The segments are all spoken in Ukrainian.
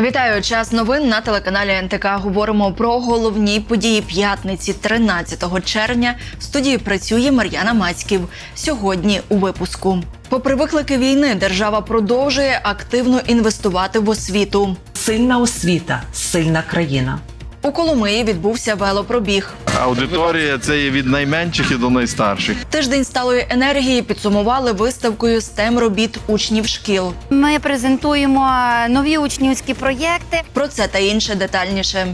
Вітаю час новин на телеканалі НТК. Говоримо про головні події п'ятниці, 13 червня. В студії працює Мар'яна Мацьків. Сьогодні у випуску. Попри виклики війни, держава продовжує активно інвестувати в освіту. Сильна освіта, сильна країна. У Коломиї відбувся велопробіг. Аудиторія це є від найменших і до найстарших. Тиждень сталої енергії підсумували виставкою STEM робіт учнів шкіл. Ми презентуємо нові учнівські проєкти. Про це та інше детальніше.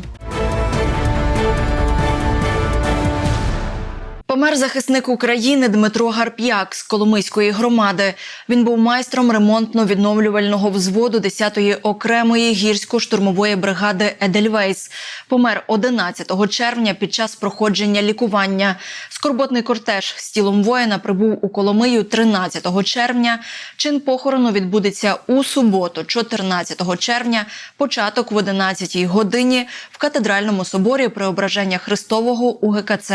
Помер захисник України Дмитро Гарп'як з Коломийської громади. Він був майстром ремонтно-відновлювального взводу 10-ї окремої гірсько-штурмової бригади Едельвейс. Помер 11 червня під час проходження лікування. Скорботний кортеж з тілом воїна прибув у Коломию 13 червня. Чин похорону відбудеться у суботу, 14 червня, початок в 11 годині в катедральному соборі Преображення Христового у ГКЦ.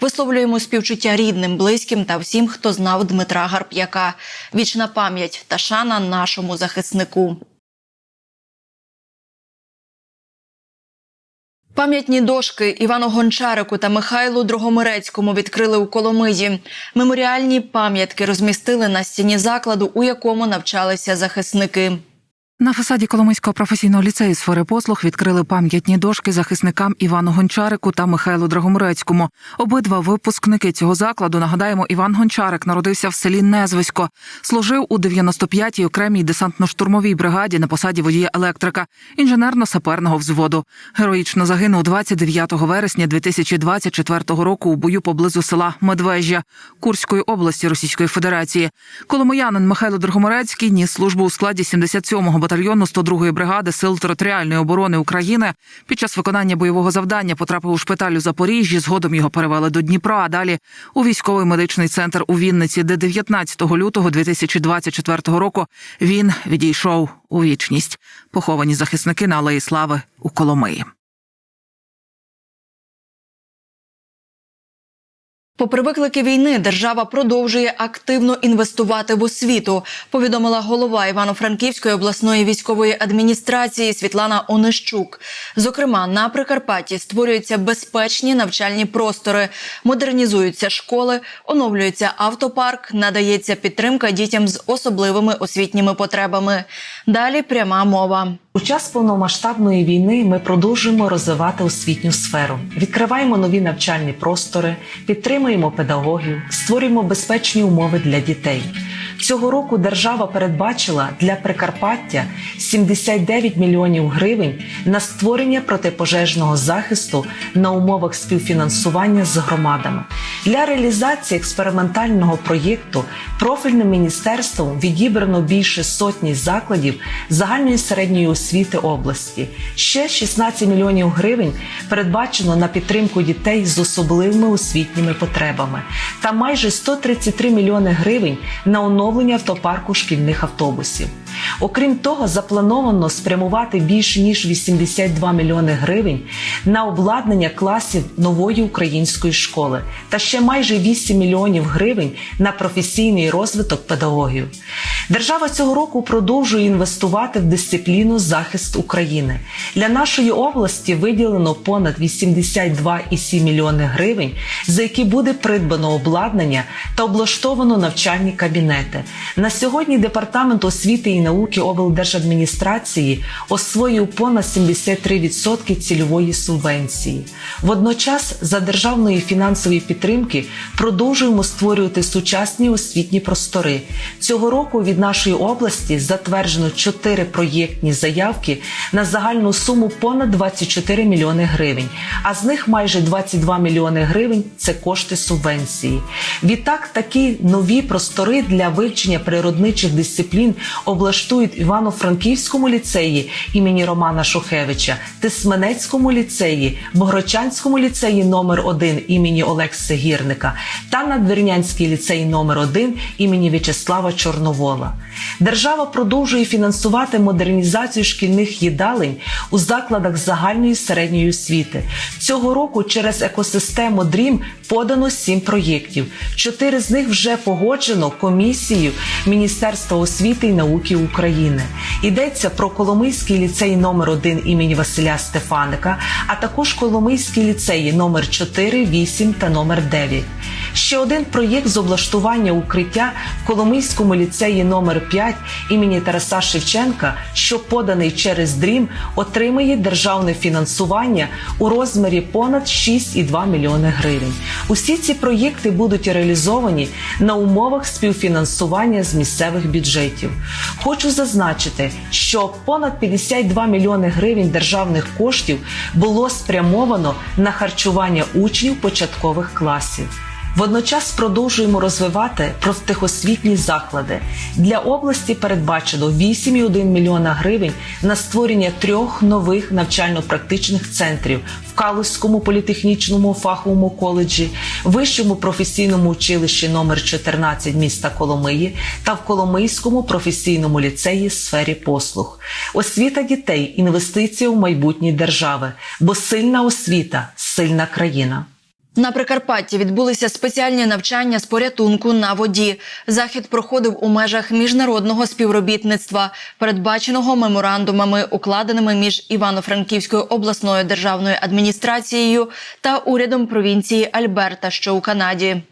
Висловлюємо співчуття рідним, близьким та всім, хто знав Дмитра Гарп'яка. Вічна пам'ять та шана нашому захиснику. Пам'ятні дошки Івану Гончарику та Михайлу Дрогомирецькому відкрили у Коломиї. Меморіальні пам'ятки розмістили на стіні закладу, у якому навчалися захисники. На фасаді Коломийського професійного ліцею сфери послуг відкрили пам'ятні дошки захисникам Івану Гончарику та Михайлу Драгомирецькому. Обидва випускники цього закладу нагадаємо, Іван Гончарик народився в селі Незвисько, служив у 95-й окремій десантно-штурмовій бригаді на посаді водія електрика інженерно-саперного взводу. Героїчно загинув 29 вересня 2024 року у бою поблизу села Медвежжя Курської області Російської Федерації. Коломиянин Михайло Драгомирецький ніс службу у складі 77-го батальйону 102-ї бригади сил територіальної оборони України. Під час виконання бойового завдання потрапив у шпиталь у Запоріжжі. Згодом його перевели до Дніпра. А далі у військовий медичний центр у Вінниці, де 19 лютого 2024 року він відійшов у вічність. Поховані захисники на Алеї Слави у Коломиї. Попри виклики війни, держава продовжує активно інвестувати в освіту. Повідомила голова Івано-Франківської обласної військової адміністрації Світлана Онищук. Зокрема, на Прикарпатті створюються безпечні навчальні простори, модернізуються школи, оновлюється автопарк, надається підтримка дітям з особливими освітніми потребами. Далі пряма мова. У час повномасштабної війни ми продовжуємо розвивати освітню сферу, відкриваємо нові навчальні простори, підтримуємо педагогів, створюємо безпечні умови для дітей. Цього року держава передбачила для Прикарпаття 79 мільйонів гривень на створення протипожежного захисту на умовах співфінансування з громадами. Для реалізації експериментального проєкту профільним міністерством відібрано більше сотні закладів загальної середньої освіти області. Ще 16 мільйонів гривень передбачено на підтримку дітей з особливими освітніми потребами та майже 133 мільйони гривень на оновлення автопарку шкільних автобусів. Окрім того, заплановано спрямувати більше ніж 82 мільйони гривень на обладнання класів нової української школи та ще майже 8 мільйонів гривень на професійний розвиток педагогів. Держава цього року продовжує інвестувати в дисципліну захист України. Для нашої області виділено понад 82,7 мільйони гривень, за які буде придбано обладнання та облаштовано навчальні кабінети. На сьогодні департамент освіти і науки облдержадміністрації освоїв понад 73% цільової субвенції. Водночас, за державної фінансової підтримки, продовжуємо створювати сучасні освітні простори. Цього року від нашої області затверджено 4 проєктні заявки на загальну суму понад 24 мільйони гривень, а з них майже 22 мільйони гривень це кошти субвенції. Відтак, такі нові простори для вивчення природничих дисциплін облаштують Івано-Франківському ліцеї імені Романа Шухевича, Тисменецькому ліцеї, Богородчанському ліцеї номер 1 імені Олекси Гірника та Надвірнянський ліцей номер 1 імені В'ячеслава Чорновола. Держава продовжує фінансувати модернізацію шкільних їдалень у закладах загальної середньої освіти. Цього року через екосистему ДРІМ подано сім проєктів. Чотири з них вже погоджено комісією Міністерства освіти і науки України. Йдеться про Коломийський ліцей номер 1 імені Василя Стефаника, а також Коломийські ліцеї номер 4, 8 та номер 9. 便り Ще один проєкт з облаштування укриття в Коломийському ліцеї номер 5 імені Тараса Шевченка, що поданий через дрім, отримає державне фінансування у розмірі понад 6,2 мільйони гривень. Усі ці проєкти будуть реалізовані на умовах співфінансування з місцевих бюджетів. Хочу зазначити, що понад 52 мільйони гривень державних коштів було спрямовано на харчування учнів початкових класів. Водночас продовжуємо розвивати профтехосвітні заклади. Для області передбачено 8,1 мільйона гривень на створення трьох нових навчально-практичних центрів в Калузькому політехнічному фаховому коледжі, Вищому професійному училищі номер 14 міста Коломиї та в Коломийському професійному ліцеї сфері послуг. Освіта дітей інвестиція в майбутнє держави, бо сильна освіта сильна країна. На Прикарпатті відбулися спеціальні навчання з порятунку на воді. Захід проходив у межах міжнародного співробітництва, передбаченого меморандумами, укладеними між Івано-Франківською обласною державною адміністрацією та урядом провінції Альберта, що у Канаді.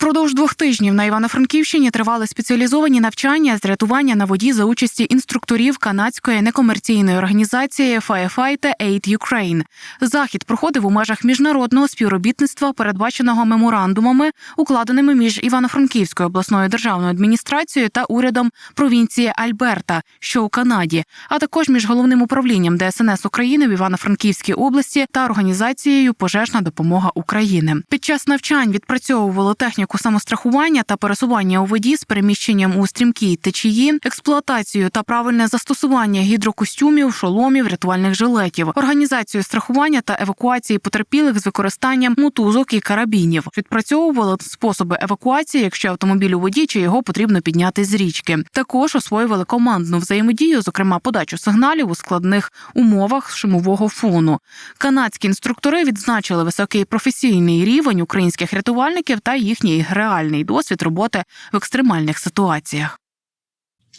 Впродовж двох тижнів на Івано-Франківщині тривали спеціалізовані навчання з рятування на воді за участі інструкторів канадської некомерційної організації Firefighter Aid Ukraine. Захід проходив у межах міжнародного співробітництва, передбаченого меморандумами, укладеними між Івано-Франківською обласною державною адміністрацією та урядом провінції Альберта, що у Канаді, а також між головним управлінням ДСНС України в Івано-Франківській області та організацією Пожежна допомога України. Під час навчань відпрацьовували техніку самострахування та пересування у воді з переміщенням у стрімкій течії, експлуатацію та правильне застосування гідрокостюмів, шоломів, рятувальних жилетів, організацію страхування та евакуації потерпілих з використанням мотузок і карабінів. Відпрацьовували способи евакуації, якщо автомобіль у воді чи його потрібно підняти з річки. Також освоювали командну взаємодію, зокрема подачу сигналів у складних умовах шумового фону. Канадські інструктори відзначили високий професійний рівень українських рятувальників та їхній реальний досвід роботи в екстремальних ситуаціях.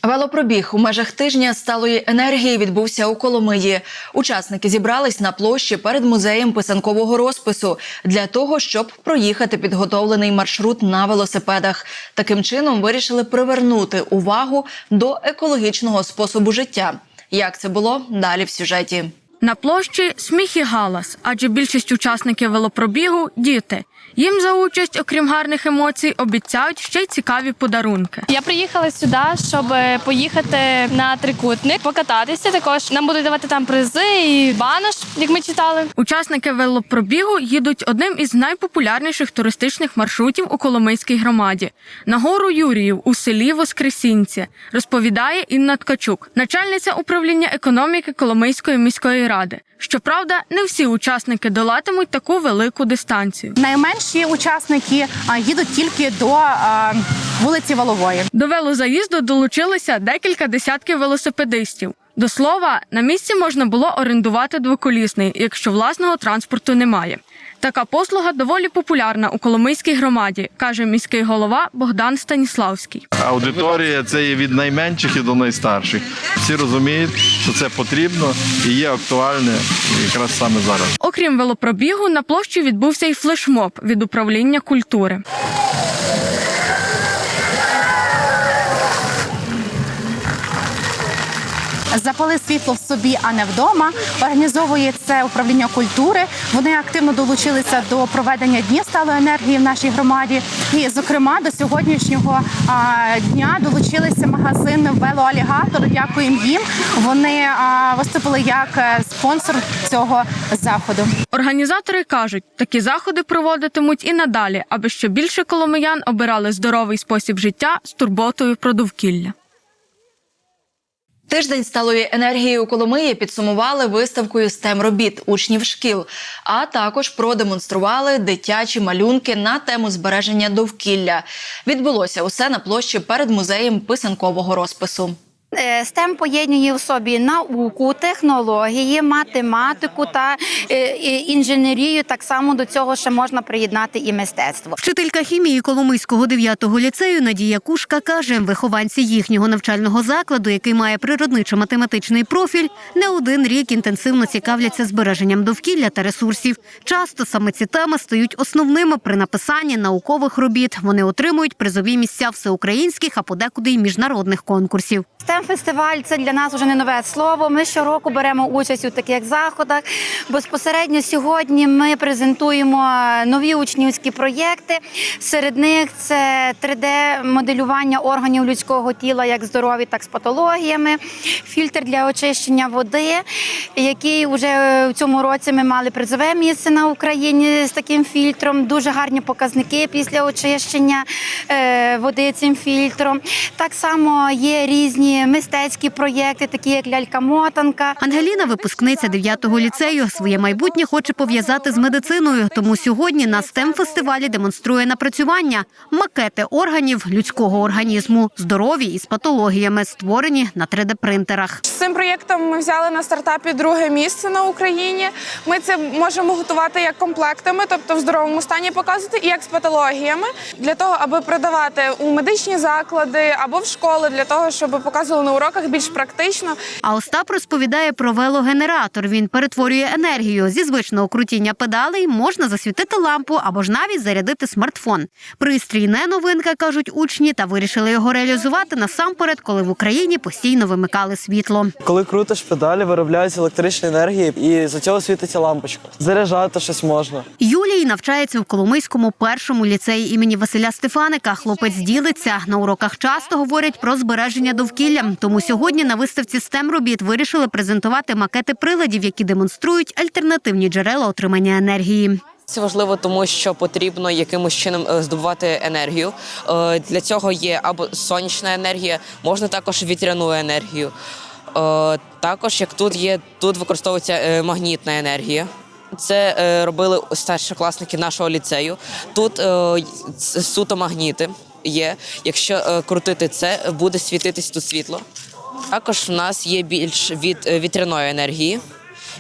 Велопробіг у межах тижня сталої енергії відбувся у Коломиї. Учасники зібрались на площі перед музеєм писанкового розпису для того, щоб проїхати підготовлений маршрут на велосипедах. Таким чином вирішили привернути увагу до екологічного способу життя. Як це було далі в сюжеті? На площі сміх і галас, адже більшість учасників велопробігу діти. Їм за участь, окрім гарних емоцій, обіцяють ще й цікаві подарунки. Я приїхала сюди, щоб поїхати на трикутник, покататися. Також нам будуть давати там призи і банош, як ми читали. Учасники велопробігу їдуть одним із найпопулярніших туристичних маршрутів у Коломийській громаді на гору Юріїв у селі Воскресінці, розповідає Інна Ткачук, начальниця управління економіки Коломийської міської ради. Щоправда, не всі учасники долатимуть таку велику дистанцію. Найменші учасники їдуть тільки до вулиці Волової. До велозаїзду долучилися декілька десятків велосипедистів. До слова, на місці можна було орендувати двоколісний, якщо власного транспорту немає. Така послуга доволі популярна у Коломийській громаді, каже міський голова Богдан Станіславський. Аудиторія це є від найменших і до найстарших. Всі розуміють, що це потрібно і є актуальне якраз саме зараз. Окрім велопробігу, на площі відбувся й флешмоб від управління культури. Запали світло в собі, а не вдома. Організовує це управління культури. Вони активно долучилися до проведення дні сталої енергії в нашій громаді. І, зокрема, до сьогоднішнього дня долучилися магазин Велоалігатор. Дякуємо їм. Вони виступили як е, спонсор цього заходу. Організатори кажуть, такі заходи проводитимуть і надалі, аби ще більше коломиян обирали здоровий спосіб життя з турботою про довкілля. Тиждень сталої енергії у Коломиї підсумували виставкою STEM робіт учнів шкіл, а також продемонстрували дитячі малюнки на тему збереження довкілля. Відбулося усе на площі перед музеєм писанкового розпису. Е, STEM поєднує в собі науку, технології, математику та е, інженерію. Так само до цього ще можна приєднати і мистецтво. Вчителька хімії Коломийського 9-го ліцею Надія Кушка каже, вихованці їхнього навчального закладу, який має природничо-математичний профіль, не один рік інтенсивно цікавляться збереженням довкілля та ресурсів. Часто саме ці теми стають основними при написанні наукових робіт. Вони отримують призові місця всеукраїнських, а подекуди й міжнародних конкурсів. Фестиваль це для нас вже не нове слово. Ми щороку беремо участь у таких заходах. Безпосередньо сьогодні ми презентуємо нові учнівські проєкти. Серед них це 3D-моделювання органів людського тіла, як здорові, так і з патологіями, фільтр для очищення води, який вже в цьому році ми мали призове місце на Україні з таким фільтром. Дуже гарні показники після очищення е, води цим фільтром. Так само є різні мистецькі проєкти, такі як лялька-мотанка. Ангеліна, випускниця 9-го ліцею, своє майбутнє хоче пов'язати з медициною. Тому сьогодні на stem фестивалі демонструє напрацювання макети органів людського організму, здорові із патологіями, створені на 3D-принтерах. З цим проєктом ми взяли на стартапі друге місце на Україні. Ми це можемо готувати як комплектами, тобто в здоровому стані показувати, і як з патологіями, для того, аби продавати у медичні заклади або в школи, для того, щоб показували на уроках більш практично. А Остап розповідає про велогенератор. Він перетворює енергію зі звичного крутіння педалей, можна засвітити лампу або ж навіть зарядити смартфон. Пристрій не новинка, кажуть учні, та вирішили його реалізувати насамперед, коли в Україні постійно вимикали світло. Коли крутиш педалі, виробляється електрична енергія, і за цього світиться лампочка. Заряджати щось можна. Юлій навчається в Коломийському першому ліцеї імені Василя Стефаника. Хлопець ділиться на уроках. Часто говорять про збереження довкілля. Тому сьогодні на виставці STEM робіт вирішили презентувати макети приладів, які демонструють альтернативні джерела отримання енергії. Це важливо, тому що потрібно якимось чином е, здобувати енергію. Е, Для цього є або сонячна енергія, можна також вітряну енергію. Е, Також як тут є, тут використовується магнітна енергія. Це робили старшокласники нашого ліцею. Тут суто магніти є. Якщо е, крутити це, буде світитись тут світло. Також в нас є більш від е, вітряної енергії.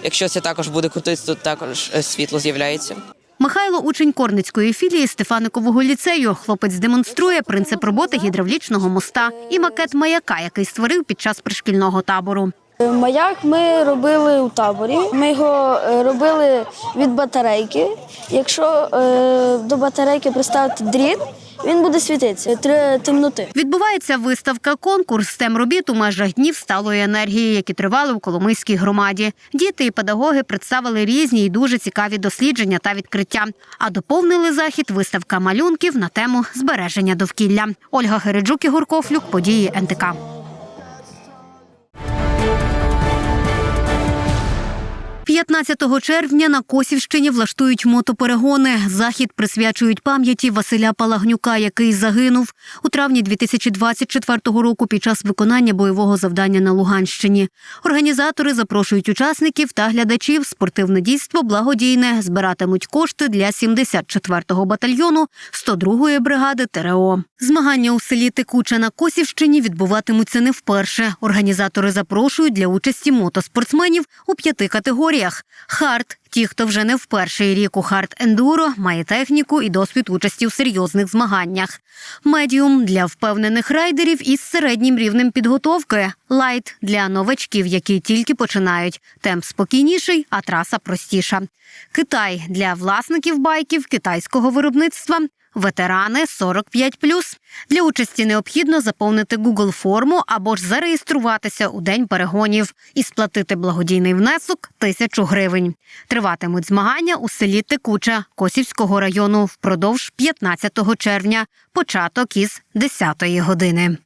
Якщо це також буде крутитись, тут також е, світло з'являється. Михайло учень Корницької філії Стефаникового ліцею. Хлопець демонструє принцип роботи гідравлічного моста і макет маяка, який створив під час пришкільного табору. Маяк ми робили у таборі. Ми його е, робили від батарейки. Якщо е, до батарейки приставити дріт, він буде світитися три темноти. Відбувається виставка конкурс з тем робіт у межах днів сталої енергії, які тривали в Коломийській громаді. Діти і педагоги представили різні і дуже цікаві дослідження та відкриття. А доповнили захід виставка малюнків на тему збереження довкілля. Ольга Гереджук, Ігор Кофлюк, події НТК. 15 червня на Косівщині влаштують мотоперегони. Захід присвячують пам'яті Василя Палагнюка, який загинув у травні 2024 року під час виконання бойового завдання на Луганщині. Організатори запрошують учасників та глядачів. Спортивне дійство благодійне збиратимуть кошти для 74-го батальйону 102-ї бригади ТРО. Змагання у селі Текуче на Косівщині відбуватимуться не вперше. Організатори запрошують для участі мотоспортсменів у п'яти категоріях: хард. Ті, хто вже не в перший рік у хард ендуро, має техніку і досвід участі у серйозних змаганнях. Медіум для впевнених райдерів із середнім рівнем підготовки. Лайт для новачків, які тільки починають. Темп спокійніший, а траса простіша. Китай для власників байків китайського виробництва. Ветерани 45+. Для участі необхідно заповнити Google форму або ж зареєструватися у день перегонів і сплатити благодійний внесок тисячу гривень. Триватимуть змагання у селі Текуча Косівського району впродовж 15 червня, початок із 10 години.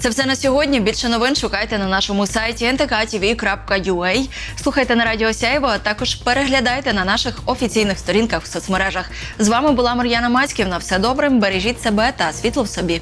Це все на сьогодні. Більше новин шукайте на нашому сайті ntk.tv.ua. Слухайте на радіо Сяйво, а також переглядайте на наших офіційних сторінках в соцмережах. З вами була Мар'яна Мацьківна. Все добре, бережіть себе та світло в собі.